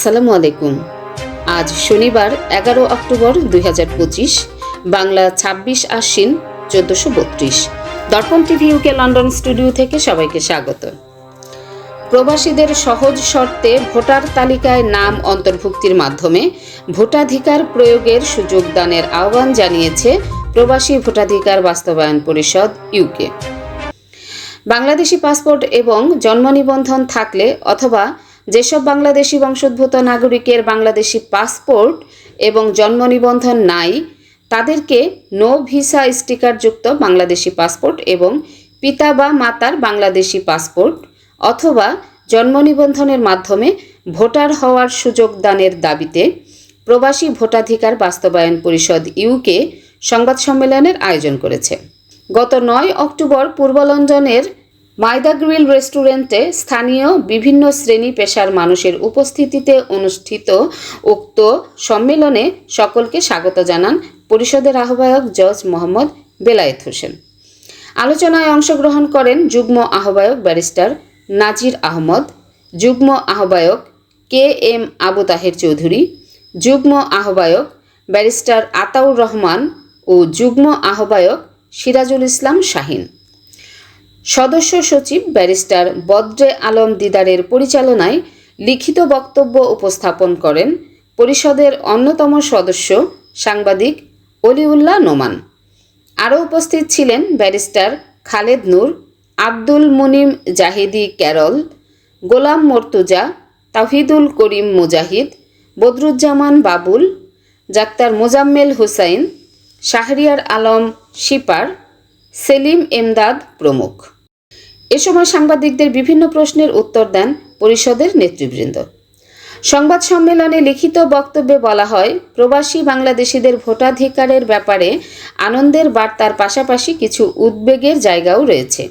আসসালামু আলাইকুম। আজ শনিবার, এগারো অক্টোবর দুই বাংলা ছাব্বিশ আশ্বিন চোদ্দশো বত্রিশ। দর্পণ টিভি ইউকে লন্ডন স্টুডিও থেকে সবাইকে স্বাগত। প্রবাসীদের সহজ শর্তে ভোটার তালিকায় নাম অন্তর্ভুক্তির মাধ্যমে ভোটাধিকার প্রয়োগের সুযোগ দানের আহ্বান জানিয়েছে প্রবাসী ভোটাধিকার বাস্তবায়ন পরিষদ ইউকে বাংলাদেশি পাসপোর্ট এবং জন্ম নিবন্ধন থাকলে অথবা যেসব বাংলাদেশি বংশোদ্ভূত নাগরিকের বাংলাদেশি পাসপোর্ট এবং জন্ম নিবন্ধন নাই, তাদেরকে নো ভিসা স্টিকারযুক্ত বাংলাদেশি পাসপোর্ট এবং পিতা বা মাতার বাংলাদেশি পাসপোর্ট অথবা জন্ম নিবন্ধনের মাধ্যমে ভোটার হওয়ার সুযোগ দানের দাবিতে প্রবাসী ভোটাধিকার বাস্তবায়ন পরিষদ ইউকে সংবাদ সম্মেলনের আয়োজন করেছে। গত নয় অক্টোবর পূর্ব লন্ডনের মাইদা গ্রিল রেস্টুরেন্টে স্থানীয় বিভিন্ন শ্রেণি পেশার মানুষের উপস্থিতিতে অনুষ্ঠিত উক্ত সম্মেলনে সকলকে স্বাগত জানান পরিষদের আহ্বায়ক জজ মোহাম্মদ বেলায়েত হোসেন। আলোচনায় অংশগ্রহণ করেন যুগ্ম আহ্বায়ক ব্যারিস্টার নাজির আহমদ, যুগ্ম আহ্বায়ক কে এম আবু তাহের চৌধুরী, যুগ্ম আহ্বায়ক ব্যারিস্টার আতাউর রহমান ও যুগ্ম আহ্বায়ক সিরাজুল ইসলাম শাহিন। সদস্য সচিব ব্যারিস্টার বদ্রে আলম দিদারের পরিচালনায় লিখিত বক্তব্য উপস্থাপন করেন পরিষদের অন্যতম সদস্য সাংবাদিক অলিউল্লাহ নোমান। আরও উপস্থিত ছিলেন barrister Khaled Noor, Abdul Munim Zahidi Carol, Golam Mortuza, Tahidul Karim Mujahid, Badruzzaman Babul, doctor Mozammel Hossain, Shahriar Alam Shipar Selim Emdad প্রমুখ। এ সময় সাংবাদিকদের বিভিন্ন প্রশ্নের উত্তর দেন পরিষদের নেতৃবৃন্দ। সংবাদ সম্মেলনে লিখিত বক্তব্যে বলা হয়, প্রবাসী বাংলাদেশিদের ভোটাধিকারের ব্যাপারে আনন্দের বার্তার পাশাপাশি কিছু উদ্বেগের জায়গাও রয়েছে।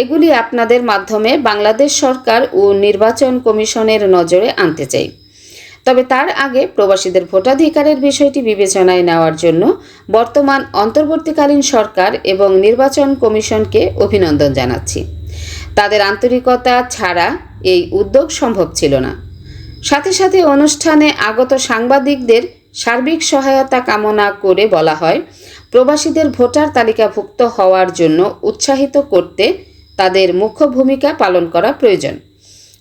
এগুলি আপনাদের মাধ্যমে বাংলাদেশ সরকার ও নির্বাচন কমিশনের নজরে আনতে চাই। তবে তার আগে প্রবাসীদের ভোটাধিকারের বিষয়টি বিবেচনায় নেওয়ার জন্য বর্তমান অন্তর্বর্তীকালীন সরকার এবং নির্বাচন কমিশনকে অভিনন্দন জানাচ্ছি। তাদের আন্তরিকতা ছাড়া এই উদ্যোগ সম্ভব ছিল না। সাথে সাথে অনুষ্ঠানে আগত সাংবাদিকদের সার্বিক সহায়তা কামনা করে বলা হয়, প্রবাসীদের ভোটার তালিকাভুক্ত হওয়ার জন্য উৎসাহিত করতে তাদের মুখ্য ভূমিকা পালন করা প্রয়োজন।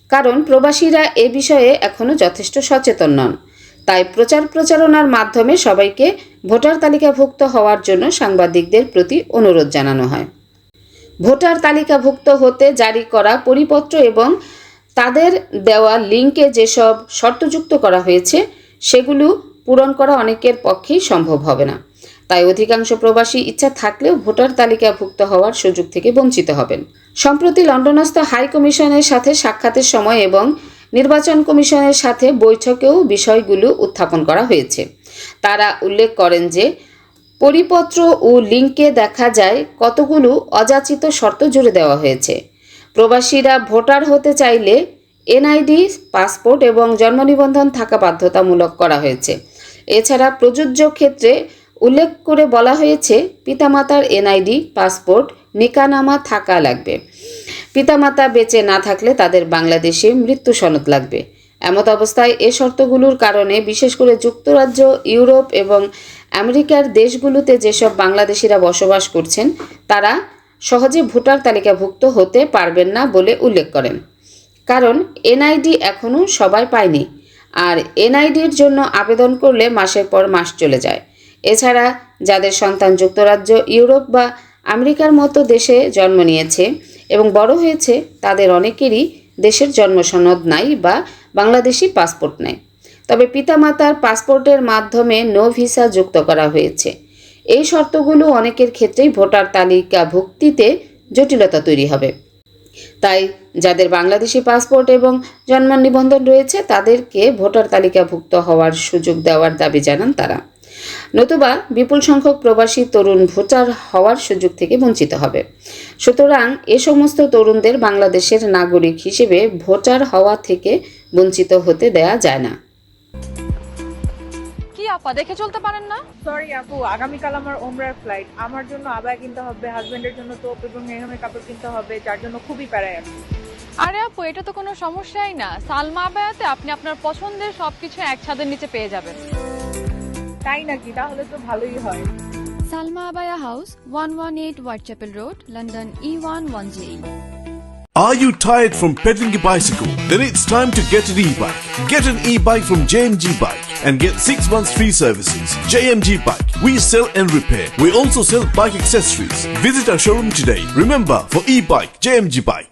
কারণ প্রবাসীরা এ বিষয়ে এখনও যথেষ্ট সচেতন নন। তাই প্রচার প্রচারণার মাধ্যমে সবাইকে ভোটার তালিকাভুক্ত হওয়ার জন্য সাংবাদিকদের প্রতি অনুরোধ জানানো হয়। ভোটার তালিকাভুক্ত হতে জারি করা পরিপত্র এবং তাদের দেওয়া লিঙ্কে যেসব শর্তযুক্ত করা হয়েছে, সেগুলো পূরণ করা অনেকের পক্ষেই সম্ভব হবে না। তাই অধিকাংশ প্রবাসী ইচ্ছা থাকলেও ভোটার তালিকাভুক্ত হওয়ার সুযোগ থেকে বঞ্চিত হবেন। সম্প্রতি লন্ডনস্থ হাই কমিশনের সাথে সাক্ষাতের সময় এবং নির্বাচন কমিশনের সাথে বৈঠকেও বিষয়গুলো উত্থাপন করা হয়েছে। তারা উল্লেখ করেন যে, পরিপত্র ও লিঙ্কে দেখা যায় কতগুলো অযাচিত শর্ত জুড়ে দেওয়া হয়েছে। প্রবাসীরা ভোটার হতে চাইলে এনআইডি, পাসপোর্ট এবং জন্ম নিবন্ধন থাকা বাধ্যতামূলক করা হয়েছে। এছাড়া প্রযোজ্য ক্ষেত্রে উল্লেখ করে বলা হয়েছে, পিতামাতার এনআইডি, পাসপোর্ট নিকানামা থাকা লাগবে। পিতামাতা বেঁচে না থাকলে তাদের বাংলাদেশে মৃত্যু সনদ লাগবে। এমত অবস্থায় এ শর্তগুলোর কারণে বিশেষ করে যুক্তরাজ্য, ইউরোপ এবং আমেরিকার দেশগুলোতে যেসব বাংলাদেশিরা বসবাস করছেন, তারা সহজে ভোটার তালিকাভুক্ত হতে পারবেন না বলে উল্লেখ করেন। কারণ এনআইডি এখনও সবাই পায়নি। আর এনআইডির জন্য আবেদন করলে মাসের পর মাস চলে যায়। এছাড়া যাদের সন্তান যুক্তরাজ্য, ইউরোপ বা আমেরিকার মতো দেশে জন্ম নিয়েছে এবং বড় হয়েছে, তাদের অনেকেরই দেশের জন্ম সনদ নাই বা বাংলাদেশি পাসপোর্ট নাই। তবে পিতামাতার পাসপোর্টের মাধ্যমে নো ভিসা যুক্ত করা হয়েছে। এই শর্তগুলো অনেকের ক্ষেত্রেই ভোটার তালিকা ভুক্তিতে জটিলতা তৈরি হবে। তাই যাদের বাংলাদেশি পাসপোর্ট এবং জন্ম নিবন্ধন রয়েছে, তাদেরকে ভোটার তালিকাভুক্ত হওয়ার সুযোগ দেওয়ার দাবি জানান তারা। নতুবা বিপুল সংখ্যক প্রবাসী তরুণ ভোটার হওয়ার সুযোগ থেকে বঞ্চিত হবে। সুতরাং এ সমস্ত তরুণদের বাংলাদেশের নাগরিক হিসেবে ভোটার হওয়া থেকে বঞ্চিত হতে দেয়া যায় না। কি আপা দেখে চলতে পারেন না? সরি আপু আগামীকাল আমার ওমরার ফ্লাইট আমার জন্য আবায় কিনতে হবে হাজবেন্ডের জন্য তোপ এবং মেহমের কাপড় কিনতে হবে যার জন্য খুবই প্যারায় আমি। আরে আপু এটা তো কোনো সমস্যাই না। সালমা আবায়াতে আপনি আপনার পছন্দের সবকিছু এক ছাদের নিচে পেয়ে যাবেন। তাই নাকি তাহলে তো ভালোই হয় Salma Abaya House, 118 Whitechapel Road, London E E110. Are you tired from pedaling a bicycle? Then it's time to get an e-bike. Get an e-bike from JMG Bike and get 6 months free services. JMG Bike. We sell and repair. We also sell bike accessories. Visit our showroom today. Remember, for e-bike, JMG Bike.